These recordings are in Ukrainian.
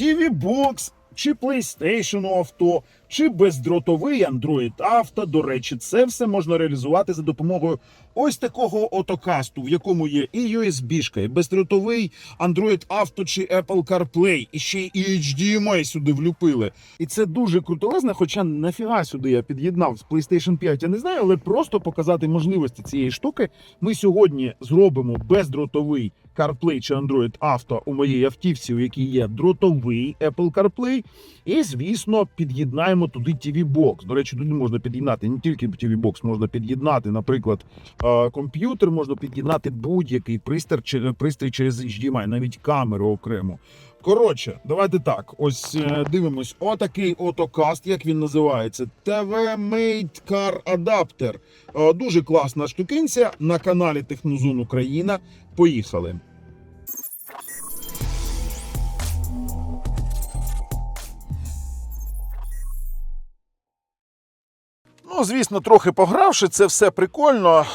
TV Box, чи PlayStation авто, чи бездротовий Android Auto. До речі, це все можна реалізувати за допомогою ось такого отокасту, в якому є і USB-шка, і бездротовий Android Auto чи Apple CarPlay, і ще і HDMI сюди влюпили. І це дуже крутолезно, хоча нафіга сюди я під'єднав з PlayStation 5, я не знаю, але просто показати можливості цієї штуки. Ми сьогодні зробимо бездротовий CarPlay чи Android Auto у моїй автівці, у якій є дротовий Apple CarPlay. І, звісно, під'єднаємо туди TV Box. До речі, туди можна під'єднати не тільки TV Box, можна під'єднати, наприклад, е, комп'ютер, можна під'єднати будь-який пристрій, пристрій через HDMI, навіть камеру окремо. Коротше, давайте так. Ось е, дивимось. Отакий отокаст, як він називається. TV Made Car Adapter. Е, Дуже класна штукинця на каналі Технозон Україна. Поїхали. Звісно, трохи погравши, це все прикольно.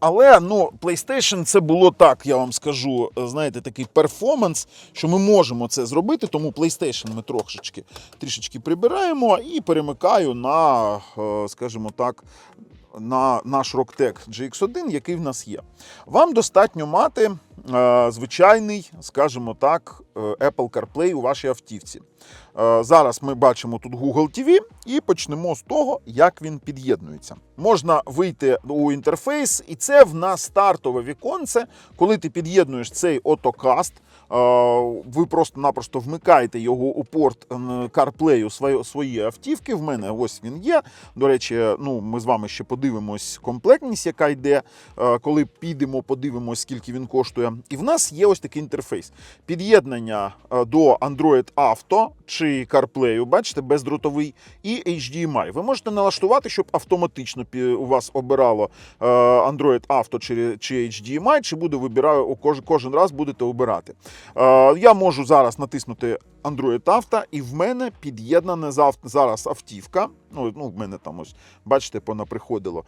Але ну, PlayStation це було так, я вам скажу. Знаєте, такий перформанс, що ми можемо це зробити. Тому PlayStation ми трошечки трішечки прибираємо і перемикаю на, е, скажімо так, на наш Rocktec GX1, який в нас є. Вам достатньо мати е, звичайний, скажімо так, Apple CarPlay у вашій автівці. Е, Зараз ми бачимо тут Google TV і почнемо з того, як він під'єднується. Можна вийти у інтерфейс, і це в нас стартове віконце. Коли ти під'єднуєш цей отокаст, е, ви просто-напросто вмикаєте його у порт е, CarPlay своєї автівки. В мене ось він є. До речі, ну ми з вами ще подивимось комплектність, яка йде. е, Коли підемо, подивимось, скільки він коштує. І в нас є ось такий інтерфейс. Під'єднання е, до Android Auto чи CarPlay, бачите, бездротовий, і HDMI. Ви можете налаштувати, щоб автоматично у вас обирало е, Android Auto чи, HDMI, чи буде вибираю кожен, раз будете обирати. Е, Я можу зараз натиснути Android Auto, і в мене під'єднана зараз автівка. Ну, ну, в мене там ось, бачите, понаприходило.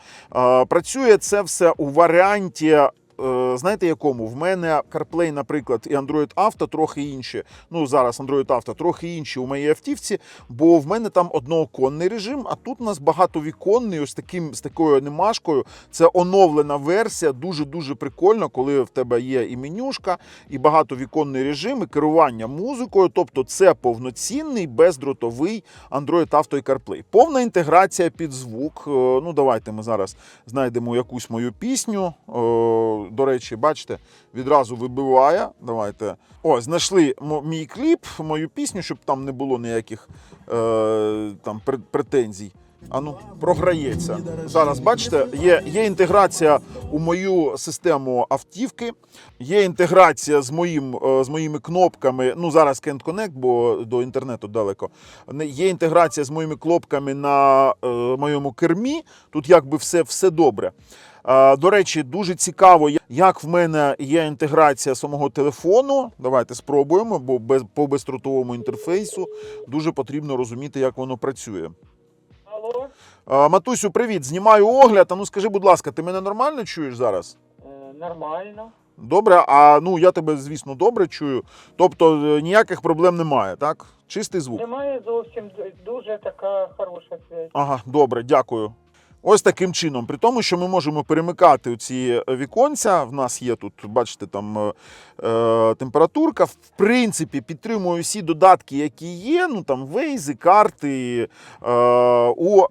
Працює це все у варіанті. Е, Знаєте, якому? В мене CarPlay, наприклад, і Android Auto трохи інші. Ну, зараз Android Auto трохи інші у моїй автівці, бо в мене там однооконний режим, а тут у нас багатовіконний, ось таким, з такою анімашкою. Це оновлена версія, дуже-дуже прикольно, коли в тебе є і менюшка, і багатовіконний режим, і керування музикою. Тобто це повноцінний бездротовий Android Auto і CarPlay. Повна інтеграція під звук. Е, Ну, давайте ми зараз знайдемо якусь мою пісню. До речі, бачите, відразу вибиває. Давайте. О, знайшли мій кліп, мою пісню, щоб там не було ніяких е, там претензій. А ну, програється. Зараз бачите, є, є інтеграція у мою систему автівки, є інтеграція з, моїм, е, з моїми кнопками. Ну, зараз Can't Connect, бо до інтернету далеко. Є інтеграція з моїми кнопками на е, моєму кермі. Тут якби все, все добре. Е, До речі, дуже цікаво, як в мене є інтеграція самого телефону. Давайте спробуємо, бо без, по безструтовому інтерфейсу дуже потрібно розуміти, як воно працює. Алло, Е, Матусю, привіт, знімаю огляд. А ну скажи, будь ласка, ти мене нормально чуєш зараз? е, нормально. Добре, а ну я тебе, звісно, добре чую. Тобто ніяких проблем немає, так? Чистий звук. Немає зовсім дуже така хороша связь. Ага, добре, дякую. Ось таким чином, при тому, що ми можемо перемикати ці віконця. В нас є тут, бачите, там е, е, температурка. В принципі, підтримую всі додатки, які є. Ну там вейзи, карти. Е, у, е,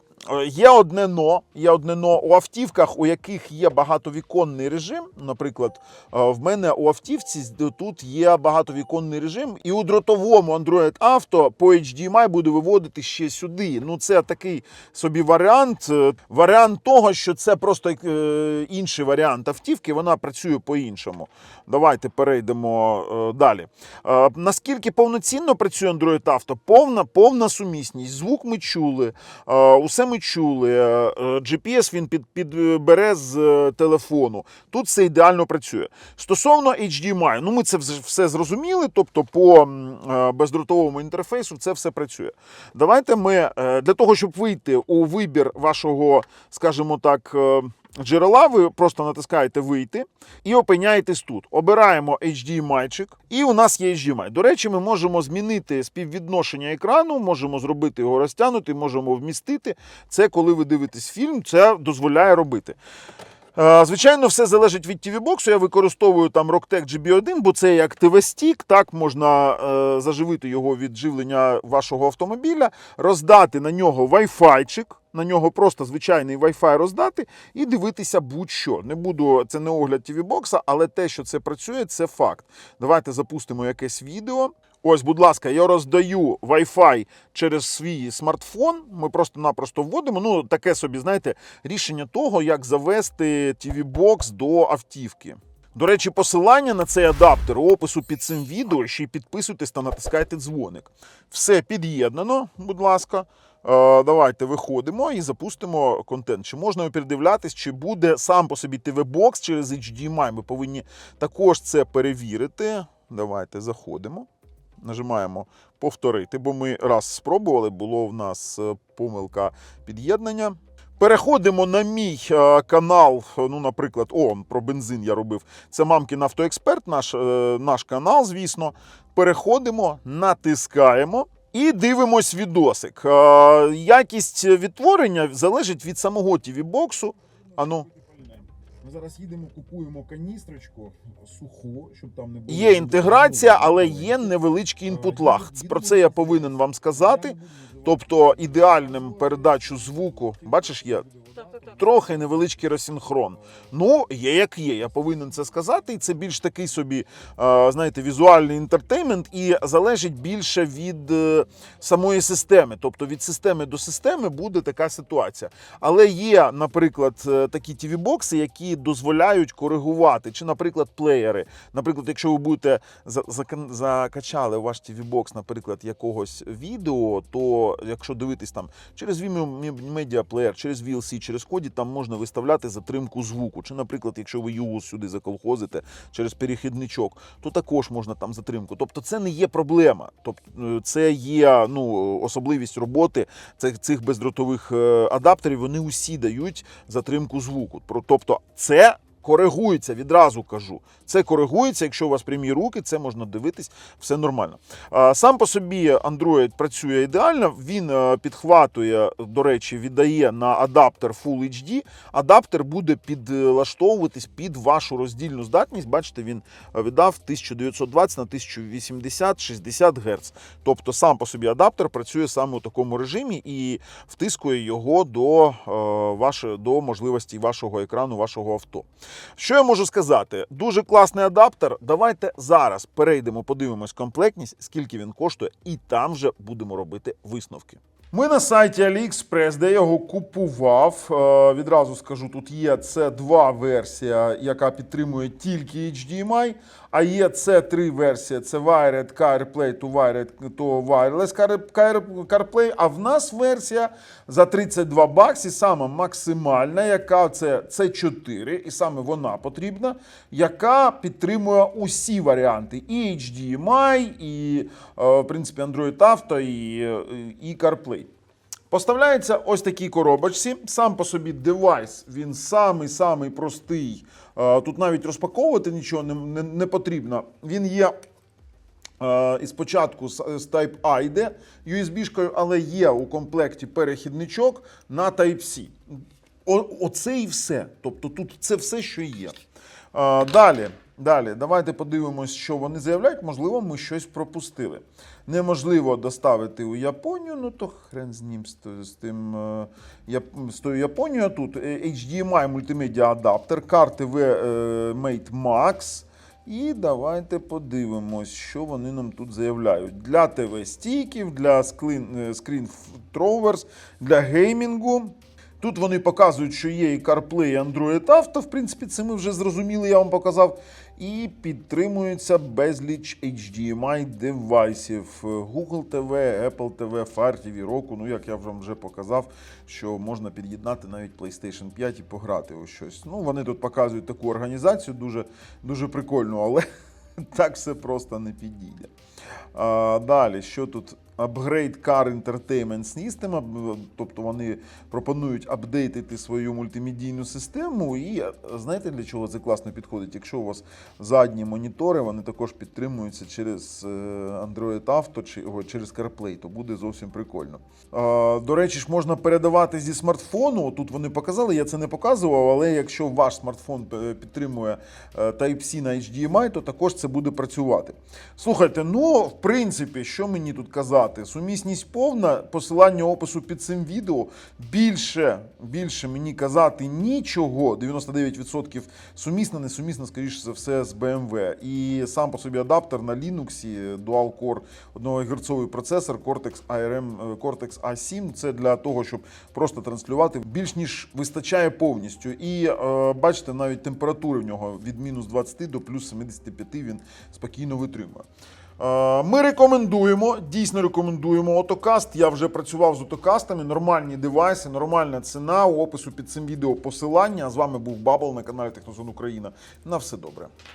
є одне но. Є одне но у автівках, у яких є багатовіконний режим. Наприклад, е, в мене у автівці тут є багатовіконний режим, і у дротовому Android Auto по HDMI буде виводити ще сюди. Ну, це такий собі варіант. е, Варіант того, що це просто е, інший варіант автівки, вона працює по-іншому. Давайте перейдемо е, далі. Е, наскільки повноцінно працює Android Auto? Повна, повна сумісність. Звук ми чули, е, усе ми чули. е, е, GPS він під, підбере з е, телефону. Тут все ідеально працює. Стосовно HDMI, ну ми це все зрозуміли. Тобто, по бездротовому інтерфейсу це все працює. Давайте ми для того, щоб вийти у вибір вашого, скажімо так, джерела, ви просто натискаєте вийти і опиняєтесь тут. Обираємо HDMI-чик, і у нас є HDMI. До речі, ми можемо змінити співвідношення екрану, можемо зробити його розтягнути, можемо вмістити. Це коли ви дивитесь фільм, це дозволяє робити. Е, Звичайно, все залежить від TV боксу. Я використовую там Rocktech GB1, бо це як TV-стік, так можна е, заживити його від живлення вашого автомобіля, роздати на нього Wi-Fi-чик, на нього просто звичайний Wi-Fi роздати і дивитися будь-що. Не буду, це не огляд TV бокса, але те, що це працює, це факт. Давайте запустимо якесь відео. Ось, будь ласка, я роздаю Wi-Fi через свій смартфон. Ми просто-напросто вводимо. Ну, таке собі, знаєте, рішення того, як завести TV-бокс до автівки. До речі, посилання на цей адаптер у опису під цим відео. Ще й підписуйтесь та натискайте дзвоник. Все під'єднано, будь ласка. Е, Давайте виходимо і запустимо контент. Чи можна передивлятись, чи буде сам по собі TV-бокс через HDMI. Ми повинні також це перевірити. Давайте заходимо. Нажимаємо повторити, бо ми раз спробували, було в нас е, помилка під'єднання. Переходимо на мій е, канал. Ну, наприклад, о, про бензин я робив. Це мамкін автоексперт, наш, наш канал, звісно. Переходимо, натискаємо. І дивимось відосик. Е, Якість відтворення залежить від самого TV-боксу. Ану, Ми зараз їдемо, купуємо каністрочку суху, щоб там не було. є інтеграція, але є невеличкий інпут лаг. Про це я повинен вам сказати. Тобто ідеальним передачу звуку, бачиш, є трохи невеличкий розсинхрон. Ну, є як є, я повинен це сказати. І це більш такий собі, е, знаєте, візуальний інтертеймент, і залежить більше від е, самої системи. Тобто від системи до системи буде така ситуація. Але є, наприклад, е, такі TV-бокси, які дозволяють коригувати, чи, наприклад, плеєри. Наприклад, якщо ви будете закачали ваш TV-бокс, наприклад, якогось відео, то якщо дивитись там через Vimeo Media Player, через VLC, через коді, там можна виставляти затримку звуку. Чи, наприклад, якщо ви юус сюди заколхозите через перехідничок, то також можна там затримку. Тобто це не є проблема. Тобто це є ну, особливість роботи цих, цих бездротових е, адаптерів. Вони усі дають затримку звуку. Тобто це. Коригується, відразу кажу. Це коригується, якщо у вас прямі руки, це можна дивитись, все нормально. Сам по собі Android працює ідеально. Він е, підхватує, до речі, віддає на адаптер Full HD. Адаптер буде підлаштовуватись під вашу роздільну здатність. Бачите, він е, віддав 1920 на 1080-60 Гц. Тобто сам по собі адаптер працює саме у такому режимі і втискує його до, е, до можливості вашого екрану, вашого авто. Що я можу сказати? Дуже класний адаптер. Давайте зараз перейдемо, подивимось комплектність, скільки він коштує, і там вже будемо робити висновки. Ми на сайті AliExpress, де я його купував. Е, Відразу скажу, тут є це два версія, яка підтримує тільки HDMI, а є C3 версія, це Wired CarPlay to Wired to Wireless Car- Car- CarPlay, а в нас версія за 32 баксі, саме максимальна, яка це C4, і саме вона потрібна, яка підтримує усі варіанти: і HDMI, і, е, в принципі, Android Auto, і, е, і CarPlay. Поставляється ось такій коробочці. Сам по собі девайс, він самий-самий простий. Е, Тут навіть розпаковувати нічого не, не, не потрібно. Він є е, і спочатку з, Type-A йде USB-шкою, але є у комплекті перехідничок на Type-C. Оце і все. Тобто тут це все, що є. Е, Далі, далі, давайте подивимось, що вони заявляють. Можливо, ми щось пропустили. Неможливо доставити у Японію, ну то хрен з ним з, тим е, з тою Японією. Тут е, HDMI мультимедіа адаптер, карти V е, Mate Max. І давайте подивимось, що вони нам тут заявляють. Для ТВ-стійків, для throwers, для геймінгу. Тут вони показують, що є і CarPlay, і Android Auto. В принципі, це ми вже зрозуміли, я вам показав. І підтримується безліч HDMI девайсів. Google TV, Apple TV, Fire TV, Roku. Ну, як я вам вже показав, що можна під'єднати навіть PlayStation 5 і пограти у щось. Ну, вони тут показують таку організацію, дуже, дуже прикольну, але так все просто не підійде. А, далі, що тут Upgrade Car Entertainment System, тобто вони пропонують апдейтити свою мультимедійну систему. І е, знаєте для чого це класно підходить? Якщо у вас задні монітори, вони також підтримуються через е, Android Auto чи через CarPlay, то буде зовсім прикольно. До речі ж, можна передавати зі смартфону. Тут вони показали, я це не показував, але якщо ваш смартфон е, підтримує Type-C на HDMI, то також це буде працювати. Слухайте, ну в принципі, що мені тут казати? Сумісність повна, посилання опису під цим відео. Більше, більше мені казати нічого. 99% сумісно, не сумісно, скоріше за все, з BMW. І сам по собі адаптер на Linux, Dual Core 1 герцовий процесор Cortex ARM Cortex A7. Це для того, щоб просто транслювати більш ніж вистачає повністю. І е, бачите, навіть температури в нього від мінус 20 до плюс 75 він спокійно витримує. Е, Ми рекомендуємо, дійсно рекомендуємо Отокаст. Я вже працював з Отокастами, нормальні девайси, нормальна ціна. У опису під цим відео посилання. А з вами був Бабл на каналі Технозон Україна. На все добре.